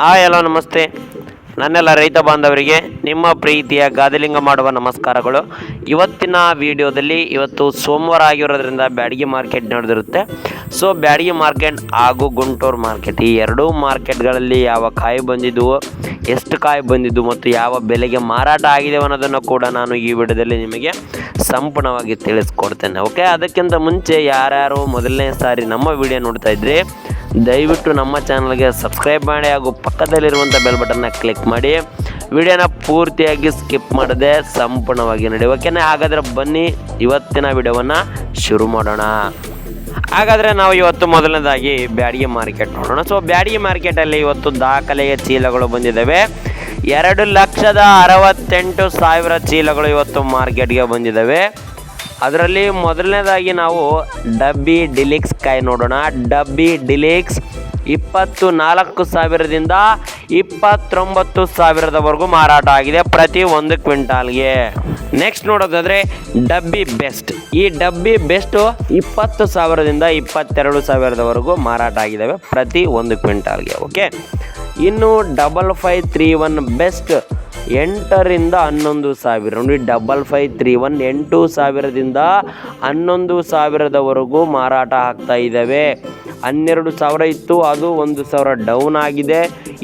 Hi ಎಲ್ಲ ನಮಸ್ತೆ. ನನ್ನೆಲ್ಲ ರೈತ ಬಾಂಧವರಿಗೆ, ನಿಮ್ಮ ಪ್ರೀತಿಯ ಗಾದಲಿಂಗ ಮಾಡುವ ನಮಸ್ಕಾರಗಳು. ಇವತ್ತಿನ ವಿಡಿಯೋದಲ್ಲಿ ಇವತ್ತು ಸೋಮವಾರ ಆಗಿರೋದ್ರಿಂದ ಬ್ಯಾಡಗಿ ಮಾರ್ಕೆಟ್ ನಡೆದಿರುತ್ತೆ. ಸೊ, ಬ್ಯಾಡಗಿ ಮಾರ್ಕೆಟ್ ಹಾಗೂ ಗುಂಟೂರು ಮಾರ್ಕೆಟ್, ಈ ಎರಡೂ ಮಾರ್ಕೆಟ್ಗಳಲ್ಲಿ ಯಾವ ಕಾಯಿ ಬಂದಿದ್ವು, ಎಷ್ಟು ಕಾಯಿ ಬಂದಿದ್ದು ಮತ್ತು ಯಾವ ಬೆಲೆಗೆ ಮಾರಾಟ ಆಗಿದೆ ಅನ್ನೋದನ್ನು ಕೂಡ ನಾನು ಈ ವಿಡಿಯೋದಲ್ಲಿ ನಿಮಗೆ ಸಂಪೂರ್ಣವಾಗಿ ತಿಳಿಸ್ಕೊಡ್ತೇನೆ, ಓಕೆ? ಅದಕ್ಕಿಂತ ಮುಂಚೆ ಯಾರ್ಯಾರು ಮೊದಲನೇ ಸಾರಿ ನಮ್ಮ ವಿಡಿಯೋ ನೋಡ್ತಾ ಇದ್ರಿ ದಯವಿಟ್ಟು ನಮ್ಮ ಚಾನಲ್ಗೆ ಸಬ್ಸ್ಕ್ರೈಬ್ ಮಾಡಿ ಹಾಗೂ ಪಕ್ಕದಲ್ಲಿರುವಂಥ ಬೆಲ್ ಬಟನ್ನ ಕ್ಲಿಕ್ ಮಾಡಿ. ವಿಡಿಯೋನ ಪೂರ್ತಿಯಾಗಿ ಸ್ಕಿಪ್ ಮಾಡದೆ ಸಂಪೂರ್ಣವಾಗಿ ನೋಡಿ. ಓಕೆನಾ ಹಾಗಾದರೆ ಬನ್ನಿ, ಇವತ್ತಿನ ವಿಡಿಯೋವನ್ನು ಶುರು ಮಾಡೋಣ. ಹಾಗಾದರೆ ನಾವು ಇವತ್ತು ಮೊದಲನೇದಾಗಿ ಬ್ಯಾಡಿಗೆ ಮಾರ್ಕೆಟ್ ನೋಡೋಣ. ಸೊ ಬ್ಯಾಡಿಗೆ ಮಾರ್ಕೆಟಲ್ಲಿ ಇವತ್ತು ದಾಖಲೆಯ ಚೀಲಗಳು ಬಂದಿದ್ದಾವೆ. ಎರಡು ಲಕ್ಷದ ಅರವತ್ತೆಂಟು ಸಾವಿರ ಚೀಲಗಳು ಇವತ್ತು ಮಾರ್ಕೆಟ್ಗೆ ಬಂದಿದ್ದಾವೆ. ಅದರಲ್ಲಿ ಮೊದಲನೇದಾಗಿ ನಾವು ಡಬ್ಬಿ ಡಿಲಿಕ್ಸ್ ಕಾಯಿ ನೋಡೋಣ. ಡಬ್ಬಿ ಡಿಲಿಕ್ಸ್ ಇಪ್ಪತ್ತು ನಾಲ್ಕು ಸಾವಿರದಿಂದ ಇಪ್ಪತ್ತೊಂಬತ್ತು ಸಾವಿರದವರೆಗೂ ಮಾರಾಟ ಆಗಿದೆ ಪ್ರತಿ ಒಂದು ಕ್ವಿಂಟಾಲ್ಗೆ. ನೆಕ್ಸ್ಟ್ ನೋಡೋದಾದರೆ ಡಬ್ಬಿ ಬೆಸ್ಟ್. ಈ ಡಬ್ಬಿ ಬೆಸ್ಟು ಇಪ್ಪತ್ತು ಸಾವಿರದಿಂದ ಇಪ್ಪತ್ತೆರಡು ಸಾವಿರದವರೆಗೂ ಮಾರಾಟ ಆಗಿದ್ದಾವೆ ಪ್ರತಿ ಒಂದು ಕ್ವಿಂಟಾಲ್ಗೆ, ಓಕೆ? ಇನ್ನು double five three one best ಎಂಟರಿಂದ ಹನ್ನೊಂದು ಸಾವಿರ. ನೋಡಿ ಡಬಲ್ ಫೈವ್ ತ್ರೀ ಒನ್ ಎಂಟು ಸಾವಿರದಿಂದ ಹನ್ನೊಂದು ಸಾವಿರದವರೆಗೂ ಮಾರಾಟ ಆಗ್ತಾ ಇದ್ದಾವೆ. ಹನ್ನೆರಡು ಸಾವಿರ ಇತ್ತು, ಅದು ಒಂದು ಸಾವಿರ ಡೌನ್ ಆಗಿದೆ.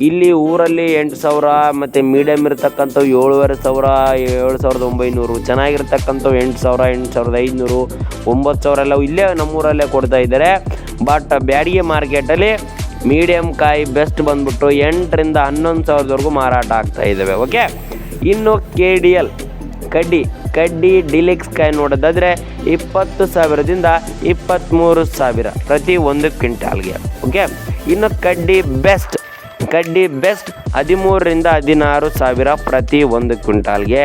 ಇಲ್ಲಿ ಊರಲ್ಲಿ ಎಂಟು ಸಾವಿರ, ಮತ್ತು ಮೀಡಿಯಮ್ ಇರತಕ್ಕಂಥವು ಏಳುವರೆ ಸಾವಿರ, ಏಳು ಸಾವಿರದ ಒಂಬೈನೂರು. ಚೆನ್ನಾಗಿರ್ತಕ್ಕಂಥವು ಎಂಟು ಸಾವಿರ, ಎಂಟು ಸಾವಿರದ ಐನೂರು ಒಂಬತ್ತು ಸಾವಿರ ಎಲ್ಲ ಇಲ್ಲೇ ನಮ್ಮೂರಲ್ಲೇ ಕೊಡ್ತಾ ಇದ್ದಾರೆ. ಬಟ್ ಬ್ಯಾಡಿಗೆ ಮಾರ್ಕೆಟಲ್ಲಿ ಮೀಡಿಯಮ್ ಕಾಯಿ ಬೆಸ್ಟ್ ಬಂದ್ಬಿಟ್ಟು ಎಂಟರಿಂದ ಹನ್ನೊಂದು ಸಾವಿರದವರೆಗೂ ಮಾರಾಟ ಆಗ್ತಾ ಇದ್ದಾವೆ ಓಕೆ ಇನ್ನು ಕೆ ಡಿ ಎಲ್ ಕಡ್ಡಿ ಕಡ್ಡಿ ಡಿಲಿಕ್ಸ್ ಕಾಯಿ ನೋಡೋದಾದರೆ ಇಪ್ಪತ್ತು ಸಾವಿರದಿಂದ ಇಪ್ಪತ್ತ್ಮೂರು ಸಾವಿರ ಪ್ರತಿ ಒಂದು ಕ್ವಿಂಟಾಲ್ಗೆ ಓಕೆ ಇನ್ನು ಕಡ್ಡಿ ಬೆಸ್ಟ್ ಕಡ್ಡಿ ಬೆಸ್ಟ್ ಹದಿಮೂರರಿಂದ ಹದಿನಾರು ಸಾವಿರ ಪ್ರತಿ ಒಂದು ಕ್ವಿಂಟಾಲ್ಗೆ.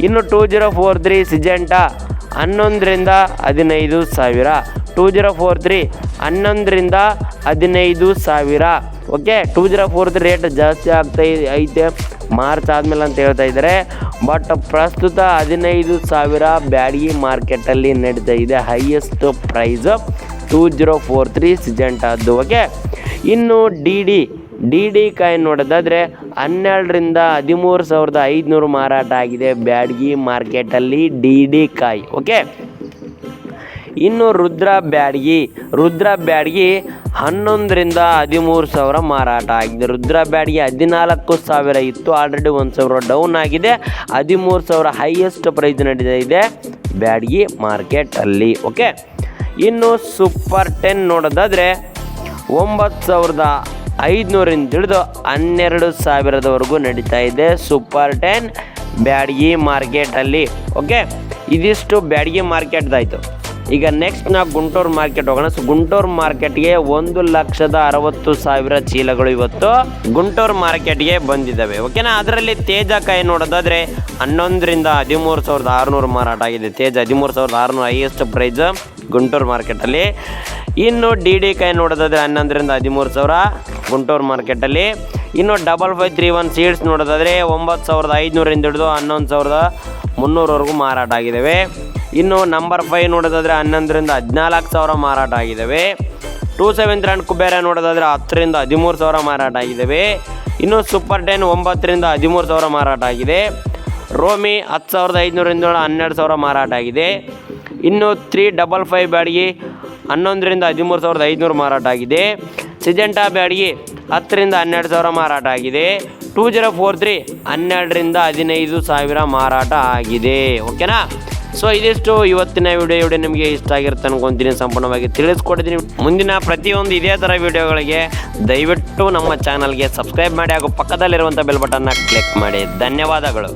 ಇನ್ನು two zero four three Syngenta ಹನ್ನೊಂದರಿಂದ ಹದಿನೈದು ಸಾವಿರ ಟೂ ಜೀರೋ ಫೋರ್ ತ್ರೀ ಹನ್ನೊಂದರಿಂದ ಹದಿನೈದು ಸಾವಿರ. Okay two zero four three rate ಜಾಸ್ತಿ ಆಗ್ತಾ ಐತೆ. ಮಾರ್ಚ್ ಆದಮೇಲೆ ಅಂತ ಹೇಳ್ತಾ ಇದ್ದಾರೆ. ಬಟ್ ಪ್ರಸ್ತುತ ಹದಿನೈದು ಸಾವಿರ ಬ್ಯಾಡಗಿ ಮಾರ್ಕೆಟಲ್ಲಿ ನಡೀತಾ ಇದೆ. Highest price two zero four three ಸಿಜೆಂಟಾದ್ದು okay ಇನ್ನು ಡಿ ಡಿ ಡಿ ಡಿ ಕಾಯಿ ನೋಡೋದಾದರೆ ಹನ್ನೆರಡರಿಂದ ಹದಿಮೂರು ಸಾವಿರದ ಐದುನೂರು ಮಾರಾಟ ಆಗಿದೆ ಬ್ಯಾಡಗಿ ಮಾರ್ಕೆಟಲ್ಲಿ ಡಿ ಡಿ ಕಾಯಿ ಓಕೆ ಇನ್ನು ರುದ್ರ ಬ್ಯಾಡ್ಗಿ. ರುದ್ರ ಬ್ಯಾಡ್ಗಿ ಹನ್ನೊಂದರಿಂದ ಹದಿಮೂರು ಸಾವಿರ ಮಾರಾಟ ಆಗಿದೆ. ರುದ್ರ ಬ್ಯಾಡ್ಗಿ ಹದಿನಾಲ್ಕು ಸಾವಿರ ಇತ್ತು. ಆಲ್ರೆಡಿ ಒಂದು ಸಾವಿರ ಡೌನ್ ಆಗಿದೆ. ಹದಿಮೂರು ಸಾವಿರ ಹೈಯೆಸ್ಟ್ ಪ್ರೈಸ್ ನಡೀತಾ ಇದೆ ಬ್ಯಾಡ್ಗಿ ಮಾರ್ಕೆಟಲ್ಲಿ ಓಕೆ ಇನ್ನು ಸೂಪರ್ ಟೆನ್ ನೋಡೋದಾದರೆ ಒಂಬತ್ತು ಸಾವಿರದ ಐದುನೂರಿಂದ ಹಿಡಿದು ಹನ್ನೆರಡು ಸಾವಿರದವರೆಗೂ ನಡೀತಾ ಇದೆ ಸೂಪರ್ ಟೆನ್ ಬ್ಯಾಡ್ಗಿ ಮಾರ್ಕೆಟಲ್ಲಿ ಓಕೆ ಇದಿಷ್ಟು ಬ್ಯಾಡ್ಗಿ ಮಾರ್ಕೆಟ್ದಾಯಿತು. ಈಗ ನೆಕ್ಸ್ಟ್ ನಾವು ಗುಂಟೂರು ಮಾರ್ಕೆಟ್ ಹೋಗೋಣ. ಸೊ ಗುಂಟೂರು ಮಾರ್ಕೆಟ್ಗೆ ಒಂದು ಲಕ್ಷದ ಅರವತ್ತು ಸಾವಿರ ಚೀಲಗಳು ಇವತ್ತು ಗುಂಟೂರು ಮಾರ್ಕೆಟ್ಗೆ ಬಂದಿದ್ದಾವೆ. ಓಕೆನಾ ಅದರಲ್ಲಿ ತೇಜ ಕಾಯಿ ನೋಡೋದಾದ್ರೆ ಹನ್ನೊಂದರಿಂದ ಹದಿಮೂರು ಸಾವಿರದ ಆರುನೂರು ಮಾರಾಟ ಆಗಿದೆ. ತೇಜ ಹದಿಮೂರು ಸಾವಿರದ ಆರುನೂರು ಹೈಯೆಸ್ಟ್ ಪ್ರೈಸ್ ಗುಂಟೂರು ಮಾರ್ಕೆಟಲ್ಲಿ ಇನ್ನು ಡಿ ಡಿ ಕಾಯಿ ನೋಡೋದಾದ್ರೆ ಹನ್ನೊಂದರಿಂದ ಹದಿಮೂರು ಸಾವಿರ ಗುಂಟೂರು ಮಾರ್ಕೆಟಲ್ಲಿ ಇನ್ನು double five three one seeds ನೋಡೋದಾದರೆ ಒಂಬತ್ತು ಸಾವಿರದ ಐದುನೂರಿಂದ ಹಿಡಿದು ಹನ್ನೊಂದು ಸಾವಿರದ ಮುನ್ನೂರವರೆಗೂ ಮಾರಾಟ ಆಗಿದ್ದಾವೆ. ಇನ್ನು ನಂಬರ್ ಫೈವ್ ನೋಡೋದಾದರೆ ಹನ್ನೊಂದರಿಂದ ಹದಿನಾಲ್ಕು ಸಾವಿರ ಮಾರಾಟ ಆಗಿದ್ದಾವೆ ಟೂ ಸೆವೆನ್ ತ್ರೀ ಕುಬೇರ ನೋಡೋದಾದರೆ ಹತ್ತರಿಂದ ಹದಿಮೂರು ಸಾವಿರ ಮಾರಾಟ ಆಗಿದ್ದಾವೆ ಇನ್ನು ಸೂಪರ್ ಟೆನ್ ಒಂಬತ್ತರಿಂದ ಹದಿಮೂರು ಸಾವಿರ ಮಾರಾಟ ಆಗಿದೆ. ರೋಮಿ ಹತ್ತು ಸಾವಿರದ ಐದುನೂರಿಂದ ಹನ್ನೆರಡು ಸಾವಿರ ಮಾರಾಟ ಆಗಿದೆ. ಇನ್ನು ತ್ರೀ ಡಬಲ್ ಫೈವ್ ಬ್ಯಾಡ್ಗಿ ಹನ್ನೊಂದರಿಂದ ಹದಿಮೂರು ಸಾವಿರದ ಐದುನೂರು ಮಾರಾಟ ಆಗಿದೆ. ಸಿಜೆಂಟಾ ಬ್ಯಾಡ್ಗಿ ಹತ್ತರಿಂದ ಹನ್ನೆರಡು ಸಾವಿರ ಮಾರಾಟ ಆಗಿದೆ. ಟೂ ಜೀರೋ ಫೋರ್ ತ್ರೀ ಹನ್ನೆರಡರಿಂದ ಹದಿನೈದು ಸಾವಿರ ಮಾರಾಟ ಆಗಿದೆ. ಓಕೆನಾ ಸೊ ಇದಿಷ್ಟು ಇವತ್ತಿನ ವಿಡಿಯೋ ವಿಡಿಯೋ ನಿಮಗೆ ಇಷ್ಟ ಆಗಿರುತ್ತೆ ಅನ್ಕೊಂತೀನಿ ಸಂಪೂರ್ಣವಾಗಿ ತಿಳಿಸ್ಕೊಟ್ಟಿದ್ದೀನಿ. ಮುಂದಿನ ಪ್ರತಿಯೊಂದು ಇದೇ ಥರ ವಿಡಿಯೋಗಳಿಗೆ ದಯವಿಟ್ಟು ನಮ್ಮ ಚಾನಲ್ಗೆ ಸಬ್ಸ್ಕ್ರೈಬ್ ಮಾಡಿ ಹಾಗೂ ಪಕ್ಕದಲ್ಲಿರುವಂಥ ಬೆಲ್ ಬಟನ್ನ ಕ್ಲಿಕ್ ಮಾಡಿ. ಧನ್ಯವಾದಗಳು.